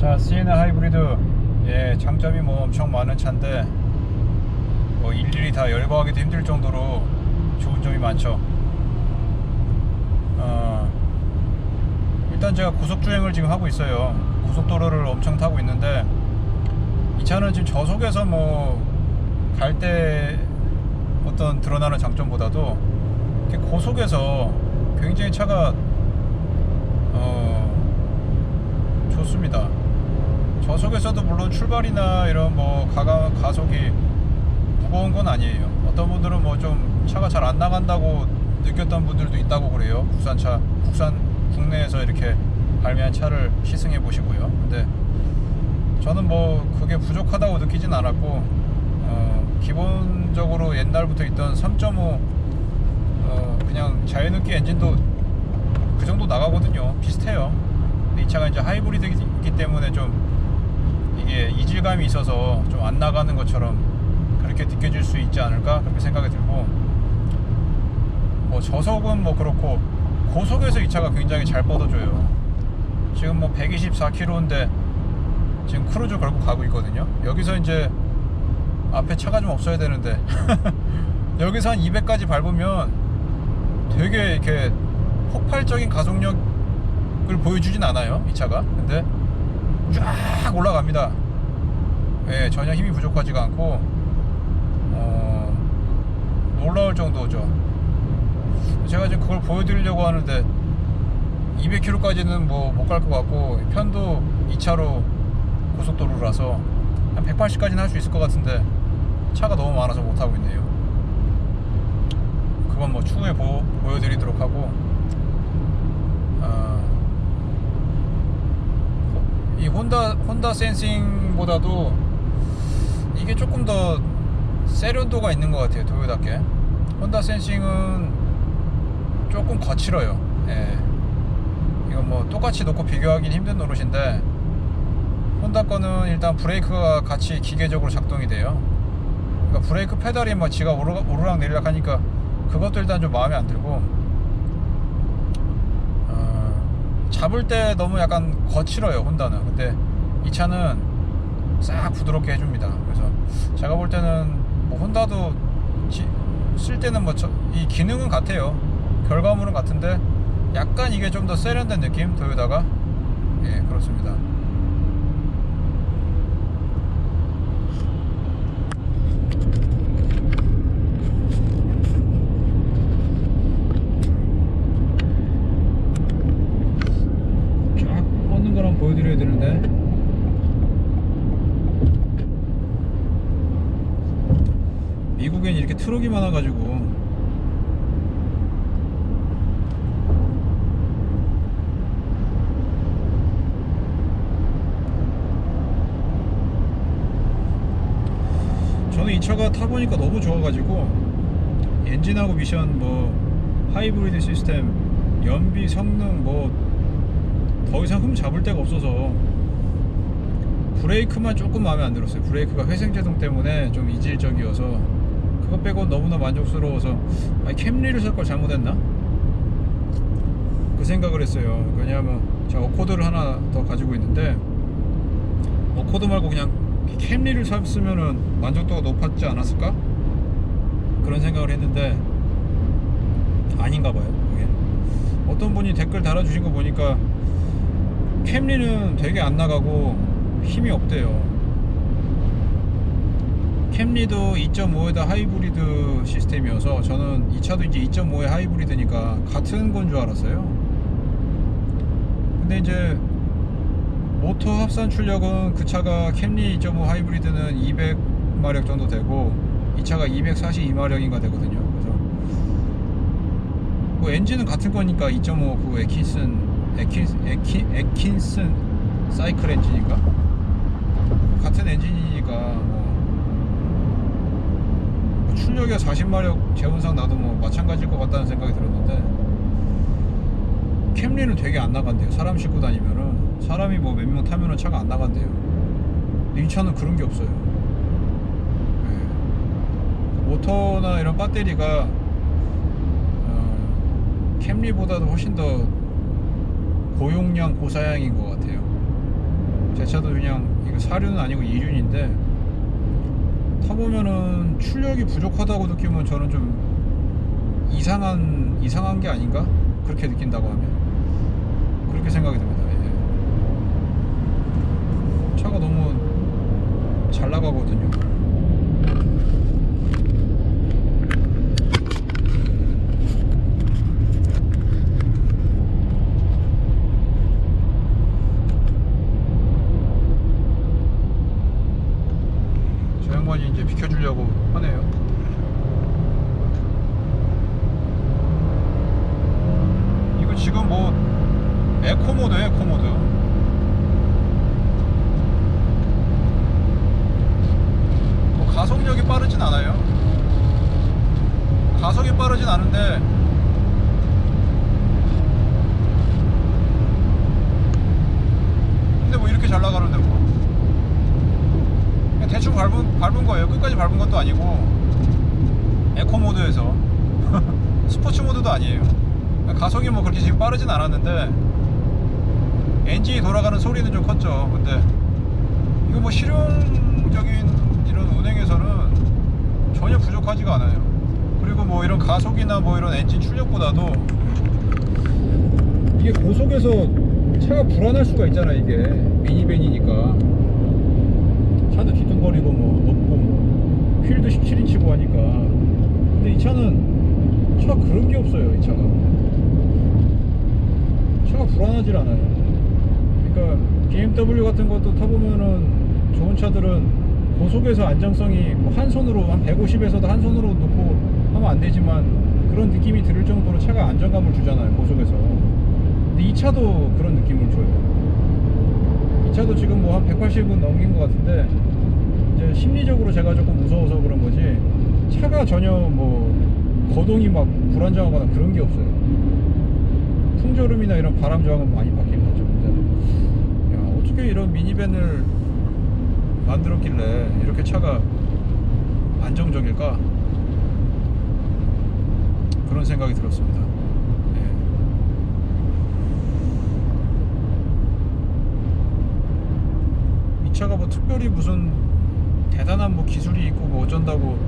자, 시에나 하이브리드 예, 장점이 뭐 엄청 많은 차인데 뭐 일일이 다 열거하기도 힘들 정도로 좋은 점이 많죠. 어, 일단 제가 고속 주행을 지금 하고 있어요. 고속도로를 엄청 타고 있는데 이 차는 지금 저속에서 뭐 갈 때 어떤 드러나는 장점보다도 이렇게 고속에서 굉장히 차가 어, 좋습니다. 저속에서도 물론 출발이나 이런 뭐 가가, 가속이 무거운 건 아니에요. 어떤 분들은 뭐 좀 차가 잘 안 나간다고 느꼈던 분들도 있다고 그래요. 국산차, 국산 국내에서 이렇게 발매한 차를 시승해 보시고요. 근데 저는 뭐 그게 부족하다고 느끼진 않았고 어, 기본적으로 옛날부터 있던 3.5 어, 그냥 자연흡기 엔진도 그 정도 나가거든요. 비슷해요. 이 차가 이제 하이브리드이기 때문에 좀 이게 이질감이 있어서 좀 안 나가는 것처럼 그렇게 느껴질 수 있지 않을까 그렇게 생각이 들고 뭐 저속은 뭐 그렇고 고속에서 이 차가 굉장히 잘 뻗어줘요. 지금 뭐 124km인데 지금 크루즈 걸고 가고 있거든요. 여기서 이제 앞에 차가 좀 없어야 되는데 여기서 한 200까지 밟으면 되게 이렇게 폭발적인 가속력을 보여주진 않아요 이 차가 근데 쫙 올라갑니다 예, 전혀 힘이 부족하지가 않고 어, 놀라울 정도죠 제가 지금 그걸 보여드리려고 하는데 200km까지는 뭐 못 갈 것 같고 편도 2차로 고속도로라서 한 180까지는 할 수 있을 것 같은데 차가 너무 많아서 못 하고 있네요. 그건 뭐 추후에 보, 보여드리도록 하고 어, 이 혼다 혼다 센싱보다도 이게 조금 더 세련도가 있는 것 같아요 도요답게 혼다 센싱은 조금 거칠어요. 예. 이거 뭐 똑같이 놓고 비교하기는 힘든 노릇인데 혼다 거는 일단 브레이크가 같이 기계적으로 작동이 돼요. 그러니까 브레이크 페달이 막 지가 오르, 오르락 내리락 하니까 그것도 일단 좀 마음에 안 들고 어, 잡을 때 너무 약간 거칠어요 혼다는. 근데 이 차는 싹 부드럽게 해줍니다. 그래서 제가 볼 때는 뭐 혼다도 지- 쓸 때는 뭐 이 기능은 같아요. 결과물은 같은데 약간 이게 좀 더 세련된 느낌 도요다가 예 그렇습니다. 쫙 뻗는 걸 한번 보여드려야 되는데 미국엔 이렇게 트럭이 많아가지고 저는 이 차가 타보니까 너무 좋아가지고 엔진하고 미션 뭐 하이브리드 시스템 연비 성능 뭐 더 이상 흠 잡을 데가 없어서 브레이크만 조금 마음에 안 들었어요. 브레이크가 회생 제동 때문에 좀 이질적이어서 그것 빼고 너무나 만족스러워서 아니 캠리를 살 걸 잘못했나? 그 생각을 했어요. 왜냐하면 제가 어코드를 하나 더 가지고 있는데 어코드 말고 그냥 캠리를 샀으면은 만족도가 높았지 않았을까? 그런 생각을 했는데 아닌가 봐요. 그게. 어떤 분이 댓글 달아주신 거 보니까 캠리는 되게 안 나가고 힘이 없대요. 캠리도 2.5에다 하이브리드 시스템이어서 저는 이 차도 이제 2.5에 하이브리드니까 같은 건 줄 알았어요. 근데 이제 모터 합산 출력은 그 차가 캠리 2.5 하이브리드는 200마력 정도 되고 이 차가 242마력인가 되거든요. 그래서 뭐 엔진은 같은 거니까 2.5그 에킨슨 에킨 에킨 에킨슨 사이클 엔진인가 같은 엔진이니까 뭐, 뭐 출력이 40마력 재원상 나도 뭐 마찬가지일 것 같다는 생각이 들었는데 캠리는 되게 안 나간대요. 사람 싣고 다니면은 사람이 뭐 몇 명 타면은 차가 안 나간대요. 이 차는 그런 게 없어요. 예. 모터나 이런 배터리가 어, 캠리보다도 훨씬 더 고용량 고사양인 것 같아요. 제 차도 그냥 이거 사륜은 아니고 이륜인데 타보면은 출력이 부족하다고 느끼면 저는 좀 이상한 이상한 게 아닌가 그렇게 느낀다고 하면 그렇게 생각이 듭니다. 예. 차가 너무 잘 나가거든요. 저 양반이 이제 비켜주려고 하네요. 이거 지금 뭐 에코 모드, 에코 모드. 뭐 가속력이 빠르진 않아요. 가속이 빠르진 않은데 근데 뭐 이렇게 잘 나가는데 뭐. 그냥 대충 밟은, 밟은 거예요. 끝까지 밟은 것도 아니고 에코 모드에서 스포츠 모드도 아니에요. 가속이 뭐 그렇게 지금 빠르진 않았는데 엔진이 돌아가는 소리는 좀 컸죠. 근데 이거 뭐 실용적인 이런 운행에서는 전혀 부족하지가 않아요. 그리고 뭐 이런 가속이나 뭐 이런 엔진 출력보다도 이게 고속에서 차가 불안할 수가 있잖아 이게 미니밴이니까 차도 뒤뚱거리고 뭐 높고 뭐 휠도 17인치고 하니까. 근데 이 차는 차 그런 게 없어요 이 차가. 차가 불안하질 않아요. 그러니까 BMW 같은 것도 타보면은 좋은 차들은 고속에서 안정성이 뭐한 손으로 한 150에서도 한 손으로 놓고 하면 안 되지만 그런 느낌이 들을 정도로 차가 안정감을 주잖아요 고속에서. 근데 이 차도 그런 느낌을 줘요 이 차도 지금 뭐 한 180은 넘긴 것 같은데 이제 심리적으로 제가 조금 무서워서 그런 거지 차가 전혀 뭐 거동이 막 불안정하거나 그런 게 없어요. 풍절음이나 이런 바람 저항은 많이 바뀐 거죠. 근데 야 어떻게 이런 미니밴을 만들었길래 이렇게 차가 안정적일까? 그런 생각이 들었습니다 차가 뭐 특별히 무슨 대단한 뭐 기술이 있고 뭐 어쩐다고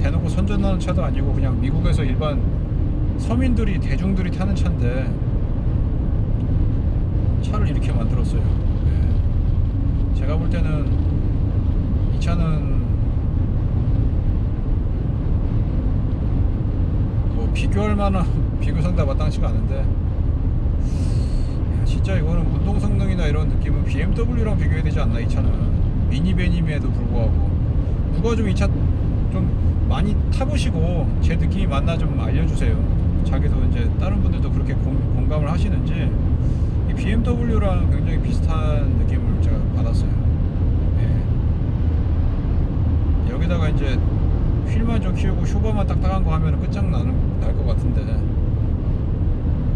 대놓고 선전하는 차도 아니고 그냥 미국에서 일반 서민들이 대중들이 타는 차인데 차를 이렇게 만들었어요. 예. 제가 볼 때는 이 차는 뭐 비교할 만한 비교상다 마땅치가 않은데 야, 진짜 이거는 운동 성능이나 이런 느낌은 BMW랑 비교해야 되지 않나 이 차는. 미니밴임에도 불구하고. 누가 좀 이 차 좀 많이 타보시고 제 느낌이 맞나 좀 알려주세요. 자기도 이제 다른 분들도 그렇게 공, 공감을 하시는지. 이 BMW랑 굉장히 비슷한 느낌을 제가 받았어요. 예. 여기다가 이제 휠만 좀 키우고 슈퍼만 딱딱한 거 하면 끝장나는 날 것 같은데.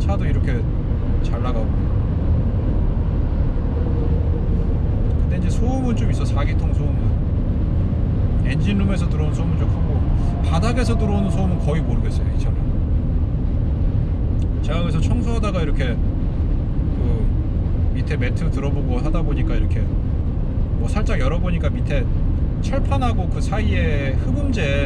차도 이렇게 잘 나가고 근데 이제 소음은 좀 있어. 4기통 소음은. 엔진룸에서 들어오는 소음은 좀 크고 바닥에서 들어오는 소음은 거의 모르겠어요 이 차는. 제가 그래서 청소하다가 이렇게 그 밑에 매트 들어보고 하다 보니까 이렇게 뭐 살짝 열어보니까 밑에 철판하고 그 사이에 흡음재